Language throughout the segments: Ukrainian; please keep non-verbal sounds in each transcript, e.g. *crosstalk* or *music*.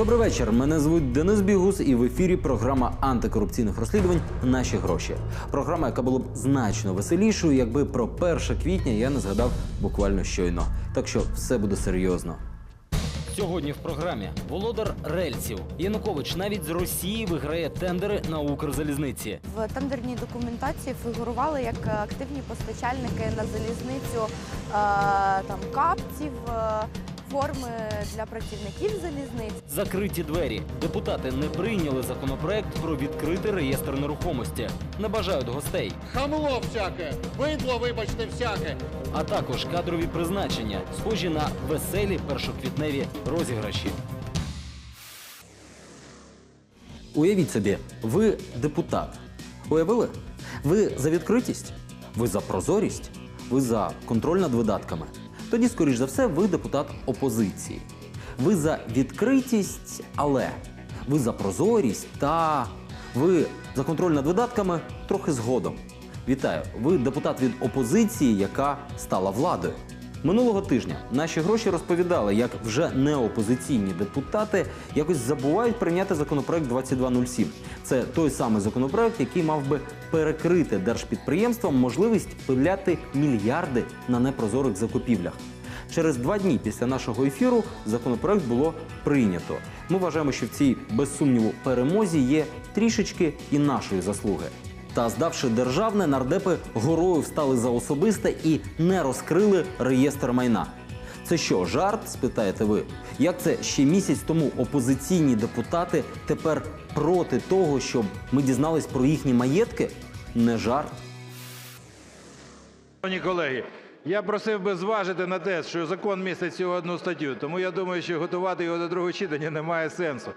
Добрий вечір. Мене звуть Денис Бігус, і в ефірі програма антикорупційних розслідувань Наші гроші. Програма, яка була б значно веселішою, якби про 1 квітня я не згадав буквально щойно. Так що все буде серйозно. Сьогодні в програмі володар рельсів Янукович навіть з Росії виграє тендери на Укрзалізниці. В тендерній документації фігурували як активні постачальники на залізницю е, там капців, е, форми для працівників залізниць. Закриті двері. Депутати не прийняли законопроект про відкритий реєстр нерухомості. Не бажають гостей. Хамло всяке, бидло, вибачте, всяке. а також кадрові призначення, схожі на веселі першоквітневі розіграші. Уявіть собі, ви депутат. Уявили? Ви за відкритість? Ви за прозорість? Ви за контроль над видатками? Тоді, скоріш за все, ви депутат опозиції. Ви за відкритість, але ви за прозорість та ви за контроль над видатками трохи згодом. Вітаю! Ви депутат від опозиції, яка стала владою. Минулого тижня наші гроші розповідали, як вже неопозиційні депутати якось забувають прийняти законопроект 2207. Це той самий законопроект, який мав би перекрити держпідприємствам можливість пиляти мільярди на непрозорих закупівлях. Через два дні після нашого ефіру законопроект було прийнято. Ми вважаємо, що в цій без сумніву перемозі є трішечки і нашої заслуги. Та здавши державне, нардепи горою встали за особисте і не розкрили реєстр майна. Це що, жарт? спитаєте ви? Як це ще місяць тому опозиційні депутати тепер проти того, щоб ми дізнались про їхні маєтки? Не жарт. Шановні колеги, я просив би зважити на те, що закон містить всього одну статтю, тому я думаю, що готувати його до другого читання немає сенсу.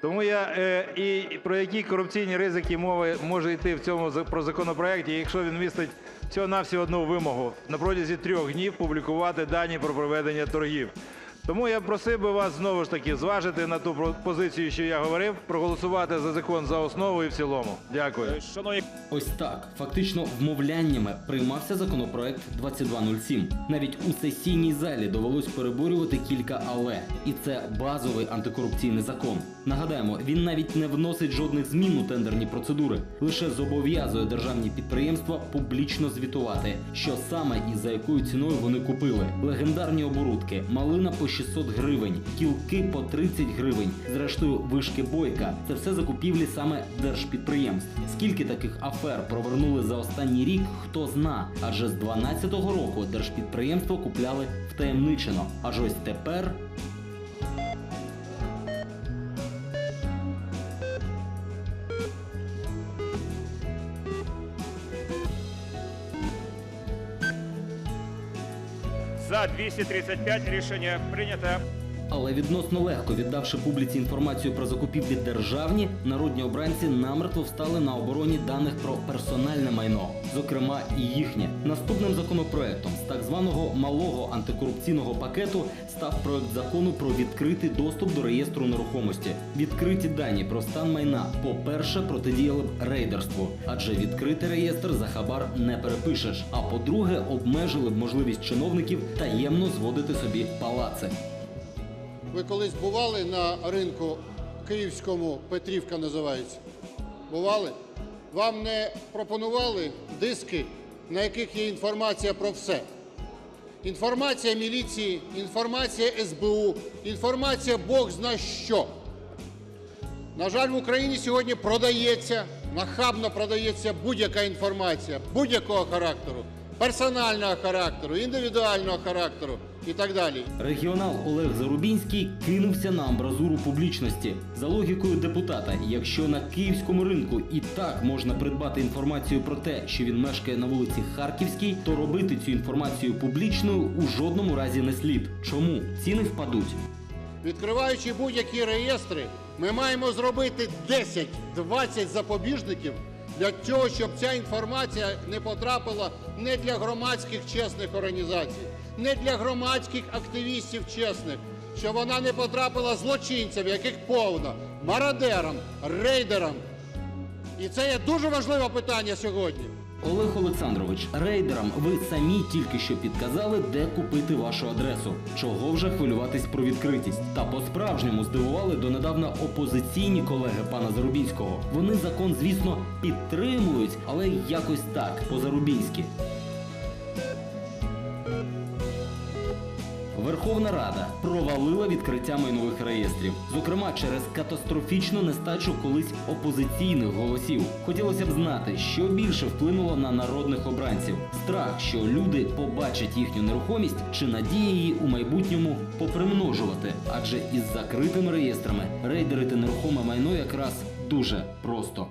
Тому я е, і про які корупційні ризики мови може йти в цьому про законопроекті, якщо він містить всього навсього одну вимогу на протязі трьох днів публікувати дані про проведення торгів. Тому я просив би вас знову ж таки зважити на ту позицію, що я говорив, проголосувати за закон за основу і в цілому. Дякую. Ось так, фактично вмовляннями приймався законопроект 2207. Навіть у сесійній залі довелось переборювати кілька але. І це базовий антикорупційний закон. Нагадаємо, він навіть не вносить жодних змін у тендерні процедури, лише зобов'язує державні підприємства публічно звітувати, що саме і за якою ціною вони купили. Легендарні оборудки, малина по 600 гривень, кілки по 30 гривень, зрештою вишки бойка. Це все закупівлі саме держпідприємств. Скільки таких афер провернули за останній рік, хто зна. Адже з 12-го року держпідприємства купляли втаємничено. Аж ось тепер За 235 рішення прийнято. Але відносно легко віддавши публіці інформацію про закупівлі державні, народні обранці намертво встали на обороні даних про персональне майно, зокрема і їхнє. Наступним законопроектом з так званого малого антикорупційного пакету став проект закону про відкритий доступ до реєстру нерухомості. Відкриті дані про стан майна, по-перше, протидіяли б рейдерству, адже відкритий реєстр за хабар не перепишеш. А по-друге, обмежили б можливість чиновників таємно зводити собі палаци. Ви колись бували на ринку київському, Петрівка називається? Бували? Вам не пропонували диски, на яких є інформація про все? Інформація міліції, інформація СБУ, інформація Бог зна що. На жаль, в Україні сьогодні продається, нахабно продається будь-яка інформація, будь-якого характеру, персонального характеру, індивідуального характеру і так далі. Регіонал Олег Зарубінський кинувся на амбразуру публічності за логікою депутата. Якщо на київському ринку і так можна придбати інформацію про те, що він мешкає на вулиці Харківській, то робити цю інформацію публічною у жодному разі не слід. Чому ціни впадуть? Відкриваючи будь-які реєстри, ми маємо зробити 10-20 запобіжників для того, щоб ця інформація не потрапила не для громадських чесних організацій, не для громадських активістів чесних, щоб вона не потрапила злочинцям, яких повно, мародерам, рейдерам. І це є дуже важливе питання сьогодні. Олег Олександрович, рейдерам ви самі тільки що підказали, де купити вашу адресу. Чого вже хвилюватись про відкритість? Та по-справжньому здивували донедавна опозиційні колеги пана Зарубінського. Вони закон, звісно, підтримують, але якось так, по-зарубінськи. Верховна Рада провалила відкриття майнових реєстрів, зокрема через катастрофічну нестачу колись опозиційних голосів. Хотілося б знати, що більше вплинуло на народних обранців: страх, що люди побачать їхню нерухомість, чи надія її у майбутньому попримножувати. Адже із закритими реєстрами рейдерити нерухоме майно якраз дуже просто.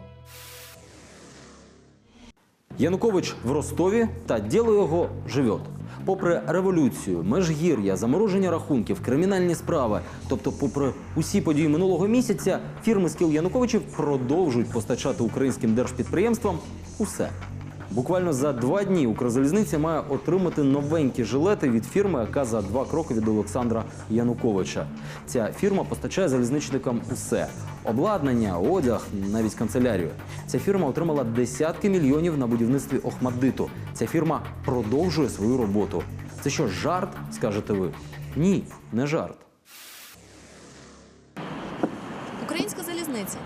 Янукович в Ростові та діло його живет. Попри революцію, межгір'я, замороження рахунків, кримінальні справи, тобто, попри усі події минулого місяця, фірми з кіл Януковичів продовжують постачати українським держпідприємствам усе. Буквально за два дні Укрзалізниця має отримати новенькі жилети від фірми, яка за два кроки від Олександра Януковича. Ця фірма постачає залізничникам усе: обладнання, одяг, навіть канцелярію. Ця фірма отримала десятки мільйонів на будівництві Охмаддиту. Ця фірма продовжує свою роботу. Це що, жарт? скажете ви? Ні, не жарт. Українська залізниця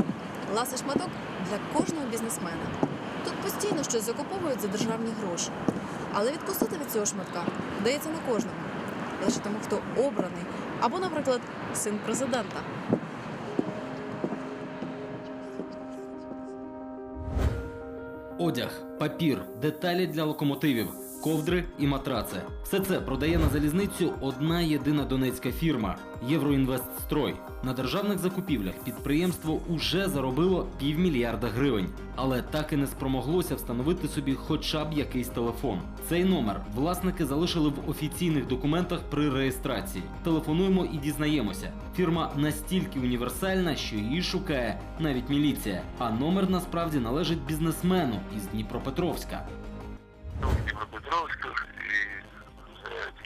ласий шматок для кожного бізнесмена. Тут постійно щось закуповують за державні гроші. Але відкусити від цього шматка вдається не кожному. Лише тому, хто обраний, або, наприклад, син президента. Одяг, папір, деталі для локомотивів, ковдри і матраци. Все це продає на залізницю одна єдина донецька фірма Євроінвестстрой. На державних закупівлях підприємство уже заробило півмільярда гривень, але так і не спромоглося встановити собі хоча б якийсь телефон. Цей номер власники залишили в офіційних документах при реєстрації. Телефонуємо і дізнаємося. Фірма настільки універсальна, що її шукає навіть міліція. А номер насправді належить бізнесмену із Дніпропетровська. Ну, Дніпропетровську і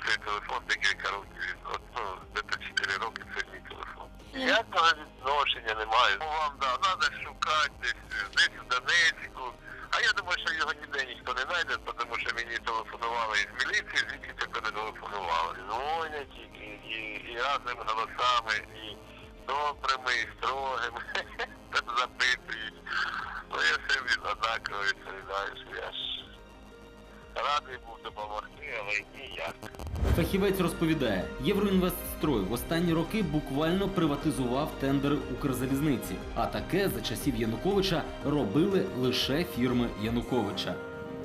цей телефон декілька років. От, ну, де-то 4 роки це мій телефон. Ніякого відношення немає. Ну, вам да, треба шукати десь, десь в Донецьку. А я думаю, що його ніде ніхто не знайде, тому що мені телефонували із міліції, звідки тільки не телефонували. Дзвонять і, і, і, разними голосами, і добрими, і строгими. *laughs* Там запитують. Радий був допомогти, але ніяк. Фахівець розповідає, Євроінвестстрой в останні роки буквально приватизував тендери Укрзалізниці. А таке за часів Януковича робили лише фірми Януковича.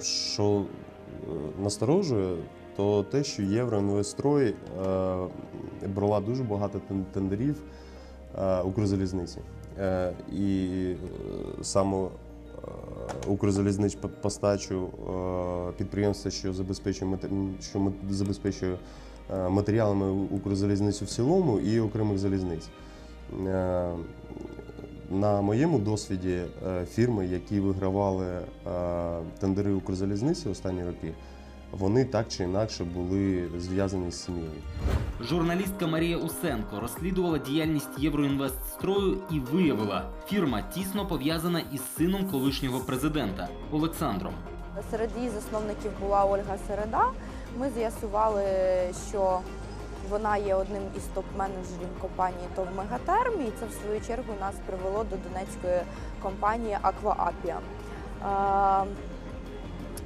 Що е, насторожує, то те, що Євроінвестрой е, брала дуже багато тендерів е, Укрзалізниці. Е, і е, саме е, підприємство, по- постачу е, підприємства, що забезпечує що забезпечує е, матеріалами Укрзалізницю в цілому і окремих залізниць. Е, На моєму досвіді фірми, які вигравали тендери Укрзалізниці останні роки, вони так чи інакше були зв'язані з сім'єю. Журналістка Марія Усенко розслідувала діяльність Євроінвестстрою і виявила, фірма тісно пов'язана із сином колишнього президента Олександром. Серед її засновників була Ольга Середа. Ми з'ясували, що вона є одним із топ-менеджерів компанії ТОВ Мегатерм, і це в свою чергу нас привело до донецької компанії Акваапія.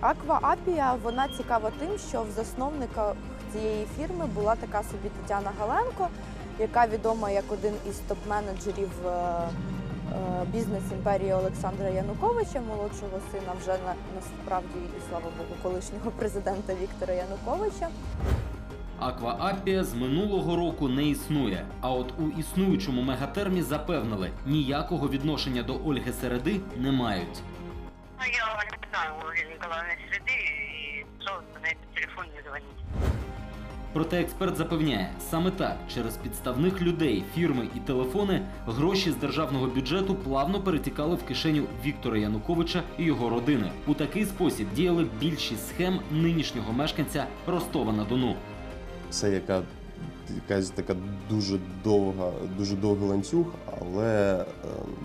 Акваапія вона цікава тим, що в засновниках цієї фірми була така собі Тетяна Галенко, яка відома як один із топ-менеджерів е, е, бізнес-імперії Олександра Януковича, молодшого сина, вже на, насправді і слава Богу, колишнього президента Віктора Януковича. Акваапія з минулого року не існує. А от у існуючому мегатермі запевнили, ніякого відношення до Ольги Середи не мають. Ну, я не знаю Ольги Николаевны Среды, и что на этот телефон не звонить. Проте експерт запевняє, саме так, через підставних людей, фірми і телефони, гроші з державного бюджету плавно перетікали в кишеню Віктора Януковича і його родини. У такий спосіб діяли більшість схем нинішнього мешканця Ростова на Дону. Це яка якась така дуже довга, дуже довгий ланцюг, але е,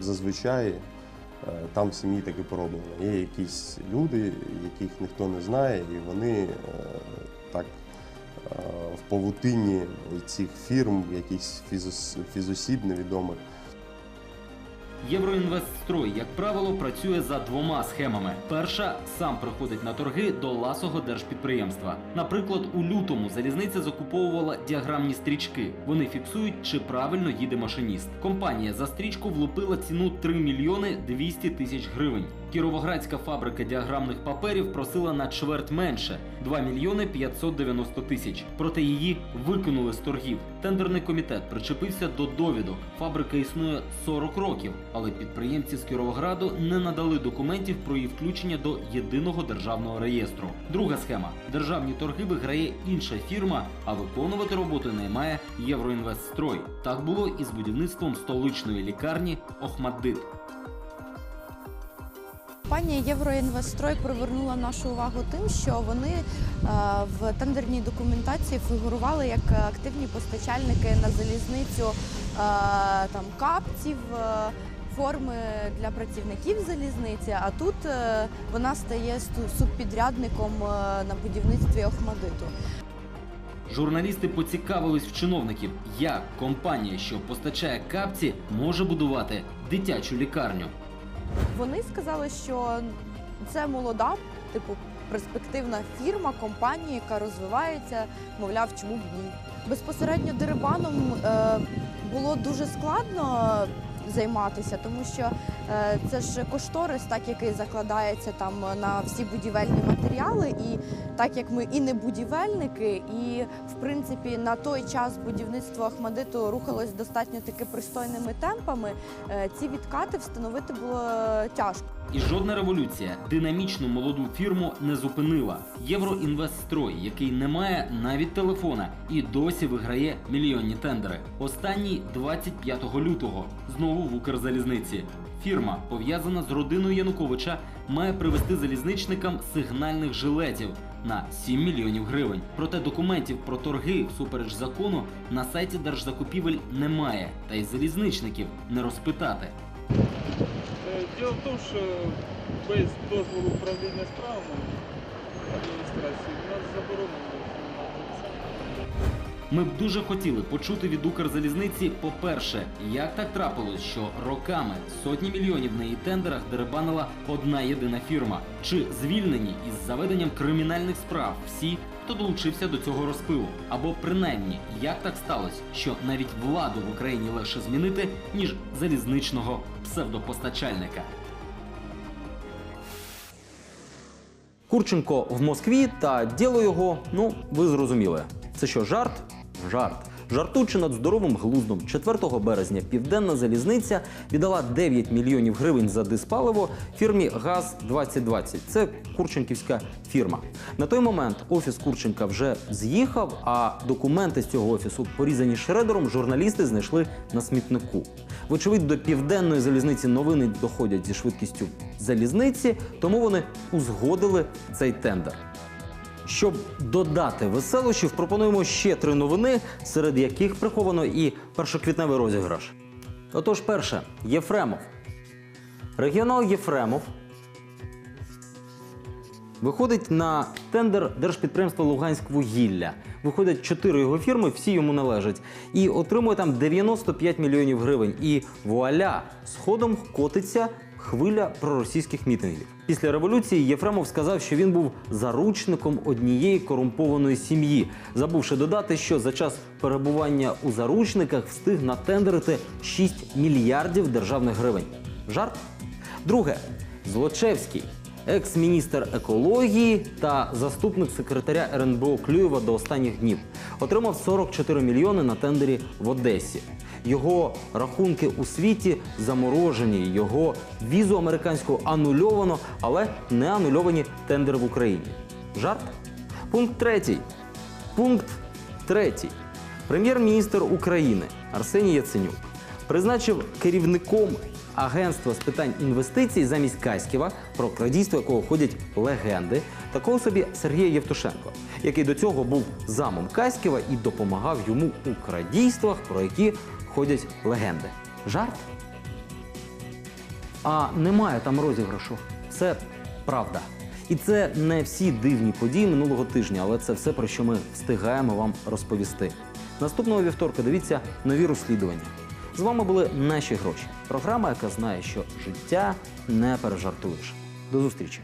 зазвичай е, там в сім'ї таки пороблено. Є якісь люди, яких ніхто не знає, і вони е, так е, в павутині цих фірм, фізос- фізосіб невідомих. Євроінвестстрой, як правило, працює за двома схемами. Перша сам приходить на торги до ласого держпідприємства. Наприклад, у лютому залізниця закуповувала діаграмні стрічки. Вони фіксують, чи правильно їде машиніст. Компанія за стрічку влупила ціну 3 мільйони 200 тисяч гривень. Кіровоградська фабрика діаграмних паперів просила на чверть менше 2 мільйони 590 тисяч. Проте її викинули з торгів. Тендерний комітет причепився до довідок. Фабрика існує 40 років, але підприємці з Кіровограду не надали документів про її включення до єдиного державного реєстру. Друга схема: державні торги виграє інша фірма, а виконувати роботи наймає Євроінвестстрой. Так було і з будівництвом столичної лікарні Охмаддит. Компанія Євроінвестрой привернула нашу увагу тим, що вони е, в тендерній документації фігурували як активні постачальники на залізницю е, там капців. е, Форми для працівників залізниці, а тут вона стає субпідрядником на будівництві Охмадиту. Журналісти поцікавились в чиновників, як компанія, що постачає капці, може будувати дитячу лікарню. Вони сказали, що це молода, типу, перспективна фірма, компанія, яка розвивається, мовляв, чому б ні. Безпосередньо дерибаном е, було дуже складно займатися, тому що е, це ж кошторис, так який закладається там на всі будівельні матеріали. І так як ми і не будівельники, і в принципі на той час будівництво Ахмадиту рухалось достатньо таки пристойними темпами, е, ці відкати встановити було тяжко. І жодна революція динамічну молоду фірму не зупинила. Євроінвестстрой, який не має навіть телефона, і досі виграє мільйонні тендери. Останній 25 лютого знову в Укрзалізниці. Фірма, пов'язана з родиною Януковича, має привезти залізничникам сигнальних жилетів на 7 мільйонів гривень. Проте документів про торги всупереч закону на сайті держзакупівель немає, та й залізничників не розпитати. Діло в тому, що без дозволу управління справами адміністрації у нас заборонено. Ми б дуже хотіли почути від Укрзалізниці, по-перше, як так трапилось, що роками сотні мільйонів на її тендерах деребанила одна єдина фірма, чи звільнені із заведенням кримінальних справ всі, хто долучився до цього розпилу, або принаймні, як так сталося, що навіть владу в Україні легше змінити ніж залізничного псевдопостачальника. Курченко в Москві та діло його, ну ви зрозуміли. Це що, жарт? Жарт. Жартуючи над здоровим глуздом, 4 березня Південна залізниця віддала 9 мільйонів гривень за диспаливо фірмі ГАЗ 2020 Це Курченківська фірма. На той момент офіс Курченка вже з'їхав, а документи з цього офісу, порізані шредером, журналісти знайшли на смітнику. Вочевидь, до південної залізниці новини доходять зі швидкістю залізниці, тому вони узгодили цей тендер. Щоб додати веселощів, пропонуємо ще три новини, серед яких приховано і першоквітневий розіграш. Отож, перше Єфремов. Регіонал Єфремов виходить на тендер держпідприємства Луганськвугілля. Виходять чотири його фірми, всі йому належать, і отримує там 95 мільйонів гривень. І вуаля, сходом котиться хвиля проросійських мітингів. Після революції Єфремов сказав, що він був заручником однієї корумпованої сім'ї, забувши додати, що за час перебування у заручниках встиг натендерити 6 мільярдів державних гривень. Жарт? Друге, Злочевський, екс-міністр екології та заступник секретаря РНБО Клюєва до останніх днів, отримав 44 мільйони на тендері в Одесі. Його рахунки у світі заморожені, його візу американську анульовано, але не анульовані тендери в Україні. Жарт? Пункт третій. Пункт третій. Прем'єр-міністр України Арсеній Яценюк призначив керівником агентства з питань інвестицій замість Каськіва, про крадійство якого ходять легенди, такого собі Сергія Євтушенко, який до цього був замом Каськіва і допомагав йому у крадійствах, про які ходять легенди. Жарт? А немає там розіграшу. Це правда. І це не всі дивні події минулого тижня, але це все, про що ми встигаємо вам розповісти. Наступного вівторка дивіться нові розслідування. З вами були наші гроші. Програма, яка знає, що життя не пережартуєш. До зустрічі!